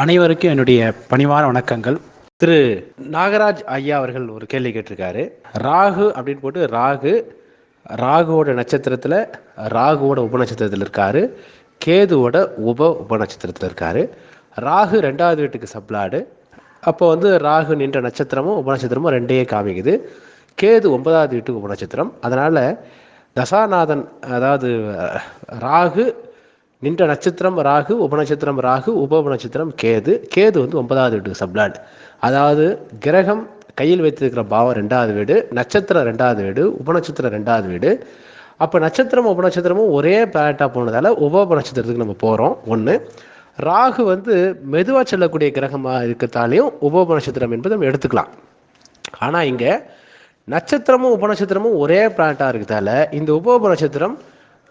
அனைவருக்கும் என்னுடைய பணிவான வணக்கங்கள். திரு நாகராஜ் ஐயா அவர்கள் ஒரு கேள்வி கேட்டிருக்காரு. ராகு அப்படின்னு போட்டு ராகு ராகுவோட நட்சத்திரத்தில் ராகுவோட உபநட்சத்திரத்தில் இருக்காரு. கேதுவோட உப உபநட்சத்திரத்தில் இருக்காரு. ராகு ரெண்டாவது வீட்டுக்கு சப்ளாடு. அப்போ வந்து ராகு நின்ற நட்சத்திரமும் உபநட்சத்திரமும் ரெண்டையே காமிக்குது. கேது ஒன்பதாவது வீட்டுக்கு உபநட்சத்திரம் அதனால் தசாநாதன் அதாவது ராகு நின்ற நட்சத்திரம் ராகு உபநட்சத்திரம் ராகு உப உபநட்சத்திரம் கேது. கேது வந்து ஒன்பதாவது வீட்டுக்கு சப்ளாண்ட் அதாவது கிரகம் கையில் வைத்திருக்கிற பாவம் ரெண்டாவது வீடு நட்சத்திரம் ரெண்டாவது வீடு உபநட்சத்திரம் ரெண்டாவது வீடு. அப்போ நட்சத்திரம் உபநட்சத்திரமும் ஒரே பிளானட்டாக போனதால் உப உபநட்சத்திரத்துக்கு நம்ம போகிறோம் ஒன்று ராகு வந்து மெதுவாக செல்லக்கூடிய கிரகமாக இருக்கிறதாலையும் உப உபநட்சத்திரம் என்பது நம்ம எடுத்துக்கலாம். ஆனால் இங்கே நட்சத்திரமும் உபநட்சத்திரமும் ஒரே பிளானட்டாக இருக்கிறதால இந்த உப உபநட்சத்திரம்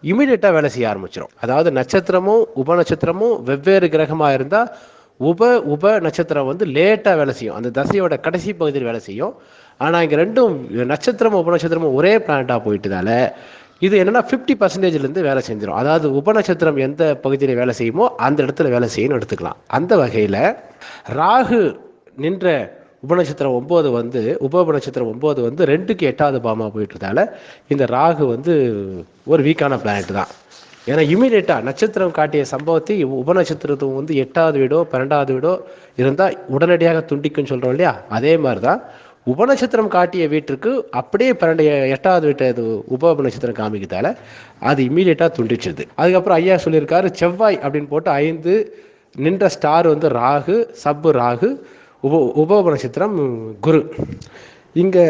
இமீடியட்டாக வேலை செய்ய ஆரம்பிச்சிடும் அதாவது நட்சத்திரமும் உபநட்சத்திரமும் வெவ்வேறு கிரகமாக இருந்தால் உப உப நட்சத்திரம் வந்து லேட்டாக வேலை செய்யும். அந்த தசையோட கடைசி பகுதியில் வேலை செய்யும். ஆனால் இங்கே ரெண்டும் நட்சத்திரமும் உபநட்சத்திரமும் ஒரே பிளானட்டாக போயிட்டதால இது என்னன்னா ஃபிஃப்டி பர்சன்டேஜ்லேருந்து வேலை செஞ்சிடும் அதாவது உபநட்சத்திரம் எந்த பகுதியில் வேலை செய்யுமோ அந்த இடத்துல வேலை செய்யணும்னு எடுத்துக்கலாம். அந்த வகையில் ராகு நின்ற உபநட்சத்திரம் ஒம்பது வந்து உப உபநட்சத்திரம் ஒம்பது வந்து ரெண்டுக்கு எட்டாவது பாமா போயிட்டதால இந்த ராகு வந்து ஒரு வீக்கான பிளானட் தான். ஏன்னா இமீடியட்டாக நட்சத்திரம் காட்டிய சம்பவத்தை உபநட்சத்திரத்தும் வந்து எட்டாவது வீடோ பன்னெண்டாவது வீடோ இருந்தால் உடனடியாக துண்டிக்கும்னு சொல்கிறோம் இல்லையா? அதே மாதிரி தான் உபநட்சத்திரம் காட்டிய வீட்டிற்கு அப்படியே பன்னெண்டு எட்டாவது வீட்டை இது உப உபநட்சத்திரம் காமிக்கிறதால அது இமீடியட்டாக துண்டிச்சிருது. அதுக்கப்புறம் ஐயா சொல்லியிருக்காரு செவ்வாய் அப்படின்னு போட்டு ஐந்து நின்ற ஸ்டார் வந்து ராகு சப்பு ராகு உப உப நட்சத்திரம் குரு. இங்கே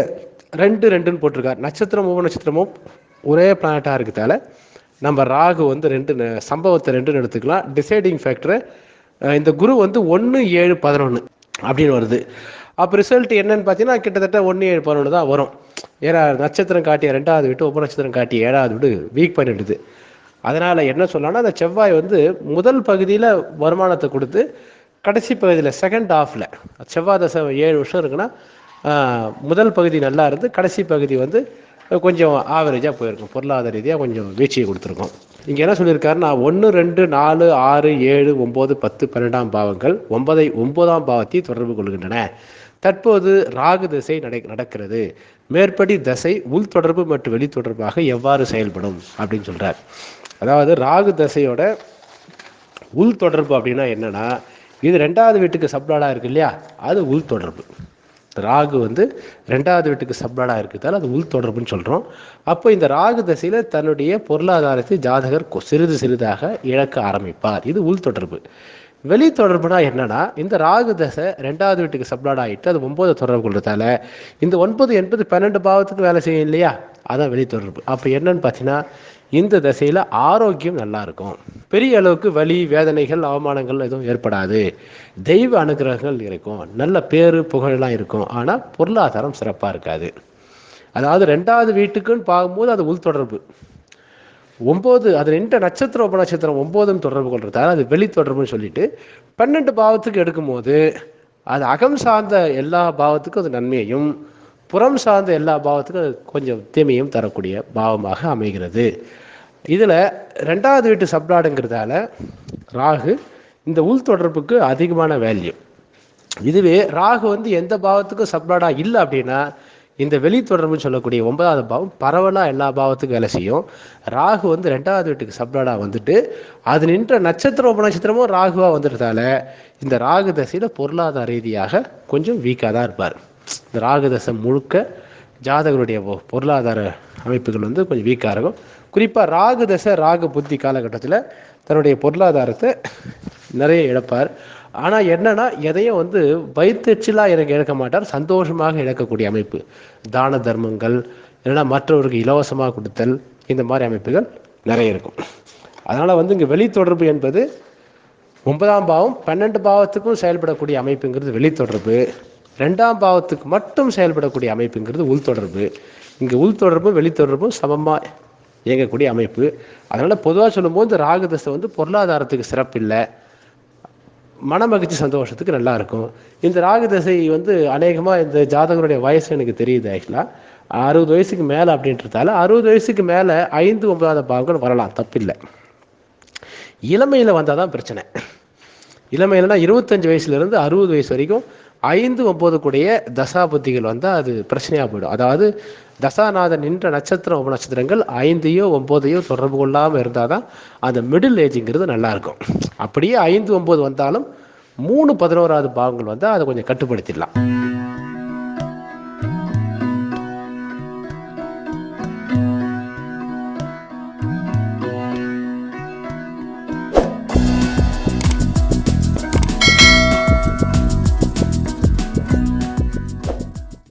ரெண்டு ரெண்டுன்னு போட்டிருக்காரு. நட்சத்திரம் உப நட்சத்திரமும் ஒரே பிளானட்டாக இருக்கிறதால நம்ம ராகு வந்து ரெண்டு சம்பவத்தை ரெண்டுன்னு எடுத்துக்கலாம். டிசைடிங் ஃபேக்டரு இந்த குரு வந்து ஒன்று ஏழு பதினொன்று அப்படின்னு வருது. அப்போ ரிசல்ட் என்னன்னு பார்த்தீங்கன்னா கிட்டத்தட்ட ஒன்று ஏழு பதினொன்று தான் வரும். ஏன்னா நட்சத்திரம் காட்டிய ரெண்டாவது வீட்டு உபநட்சத்திரம் காட்டிய ஏழாவது வீடு வீக் பண்ணிடுது. அதனால் என்ன சொல்லலாம்னா அந்த செவ்வாய் வந்து முதல் பகுதியில் வருமானத்தை கொடுத்து கடைசி பகுதியில் செகண்ட் ஹாஃபில் செவ்வாய் தசை ஏழு வருஷம் இருக்குன்னா முதல் பகுதி நல்லா இருந்து கடைசி பகுதி வந்து கொஞ்சம் ஆவரேஜாக போயிருக்கும். பொருளாதார ரீதியாக கொஞ்சம் வீழ்ச்சியை கொடுத்துருக்கோம். இங்கே என்ன சொல்லியிருக்காரு நான் ஒன்று ரெண்டு நாலு ஆறு ஏழு ஒம்பது பத்து பன்னெண்டாம் பாவங்கள் ஒன்பதை ஒன்பதாம் பாவத்தை தொடர்பு கொள்கின்றன. தற்போது ராகு திசை நடை நடக்கிறது. மேற்படி தசை உள் தொடர்பு மற்றும் வெளி தொடர்பாக எவ்வாறு செயல்படும் அப்படின்னு சொல்கிறார் அதாவது ராகு தசையோட உள் தொடர்பு அப்படின்னா என்னென்னா இது ரெண்டாவது வீட்டுக்கு சப்ளாடாக இருக்கு இல்லையா? அது உள் தொடர்பு. ராகு வந்து ரெண்டாவது வீட்டுக்கு சப்ளாடாக இருக்கிறதால அது உள் தொடர்புன்னு சொல்கிறோம் அப்போ இந்த ராகு தசையில் தன்னுடைய பொருளாதாரத்தை ஜாதகர் கொ- சிறிது சிறிதாக இழக்க ஆரம்பிப்பார். இது உள் தொடர்பு. வெளி தொடர்புனா என்னன்னா இந்த ராகு தசை ரெண்டாவது வீட்டுக்கு சப்ளாட் ஆகிட்டு அது ஒன்பது தொடர்பு கொள்றதால இந்த ஒன்பது என்பது பன்னெண்டு பாவத்துக்கு வேலை செய்யும் இல்லையா? அதான் வெளி தொடர்பு. அப்போ என்னன்னு பார்த்தீங்கன்னா இந்த தசையில் ஆரோக்கியம் நல்லா இருக்கும். பெரிய அளவுக்கு வலி வேதனைகள் அவமானங்கள் எதுவும் ஏற்படாது. தெய்வ அனுகிரகங்கள் இருக்கும். நல்ல பேரு புகழெல்லாம் இருக்கும். ஆனால் பொருளாதாரம் சிறப்பாக இருக்காது. அதாவது ரெண்டாவது வீட்டுக்குன்னு பார்க்கும்போது அது உள் தொடர்பு. ஒம்பது அது ரெண்டு நட்சத்திர உப நட்சத்திரம் ஒம்போதுன்னு தொடர்பு கொள்றதால அது வெளி தொடர்புன்னு சொல்லிட்டு பன்னெண்டு பாவத்துக்கு எடுக்கும்போது அது அகம் சார்ந்த எல்லா பாவத்துக்கும் அது நன்மையையும் புறம் சார்ந்த எல்லா பாவத்துக்கும் அது கொஞ்சம் தீமையும் தரக்கூடிய பாவமாக அமைகிறது. இதில் ரெண்டாவது வீட்டு சப்ளாடுங்கிறதால ராகு இந்த உள் தொடர்புக்கு அதிகமான வேல்யூ இதுவே ராகு வந்து எந்த பாவத்துக்கும் சப்ளாடாக இல்லை அப்படின்னா இந்த வெளி தொடர்புன்னு சொல்லக்கூடிய ஒன்பதாவது பாவம் பரவலாக எல்லா பாவத்துக்கும் வேலை செய்யும். ராகு வந்து ரெண்டாவது வீட்டுக்கு சப்ளாடாக வந்துட்டு அது நின்ற நட்சத்திர உபநட்சத்திரமும் ராகுவாக வந்துட்டதால இந்த ராகு தசையில் பொருளாதார ரீதியாக கொஞ்சம் வீக்காக தான் இருப்பார். இந்த ராகுதசை முழுக்க ஜாதகருடைய பொருளாதார அமைப்புகள் வந்து கொஞ்சம் வீக்காக இருக்கும். குறிப்பாக ராகு தசை ராகு புத்தி காலகட்டத்தில் தன்னுடைய பொருளாதாரத்தை நிறைய இழப்பார். ஆனால் என்னன்னா எதையும் வந்து வயிற்றுச்சலாக எனக்கு இழக்க மாட்டார். சந்தோஷமாக இழக்கக்கூடிய அமைப்பு. தான தர்மங்கள் இல்லைன்னா மற்றவருக்கு இலவசமாக கொடுத்தல் இந்த மாதிரி அமைப்புகள் நிறைய இருக்கும். அதனால் வந்து இங்கே வெளி தொடர்பு என்பது ஒன்பதாம் பாவம் பன்னெண்டு பாவத்துக்கும் செயல்படக்கூடிய அமைப்புங்கிறது வெளித்தொடர்பு ரெண்டாம் பாவத்துக்கு மட்டும் செயல்படக்கூடிய அமைப்புங்கிறது உள்தொடர்பு இங்கே உள்தொடர்பும் வெளித்தொடர்பும் சமமாக இயங்கக்கூடிய அமைப்பு. அதனால் பொதுவாக சொல்லும்போது இந்த ராகு தசை வந்து பொருளாதாரத்துக்கு சிறப்பில்லை. மன மகிழ்ச்சி சந்தோஷத்துக்கு நல்லா இருக்கும். இந்த ராகு தசை வந்து அநேகமாக இந்த ஜாதகருடைய வயசு எனக்கு தெரியுது ஆக்சுவலாக அறுபது வயசுக்கு மேலே அப்படின்றதால அறுபது வயசுக்கு மேலே ஐந்து ஒன்பதாவது பாவங்கள் வரலாம். தப்பில்லை. இளமையில் வந்தால் தான் பிரச்சனை. இளமையிலனா இருபத்தஞ்சு வயசுலேருந்து அறுபது வயசு வரைக்கும் ஐந்து ஒம்பது கூடிய தசாபதிகள் வந்தால் அது பிரச்சனையாக போயிடும். அதாவது தசாநாதன் நின்ற நட்சத்திரம் உப நட்சத்திரங்கள் ஐந்தையோ ஒம்போதையோ தொடர்பு கொள்ளாமல் இருந்தால் தான் அந்த மிடில் ஏஜுங்கிறது நல்லாயிருக்கும். அப்படியே ஐந்து ஒம்பது வந்தாலும் மூணு பதினோராவது பாகங்கள் வந்தால் அதை கொஞ்சம் கட்டுப்படுத்திடலாம்.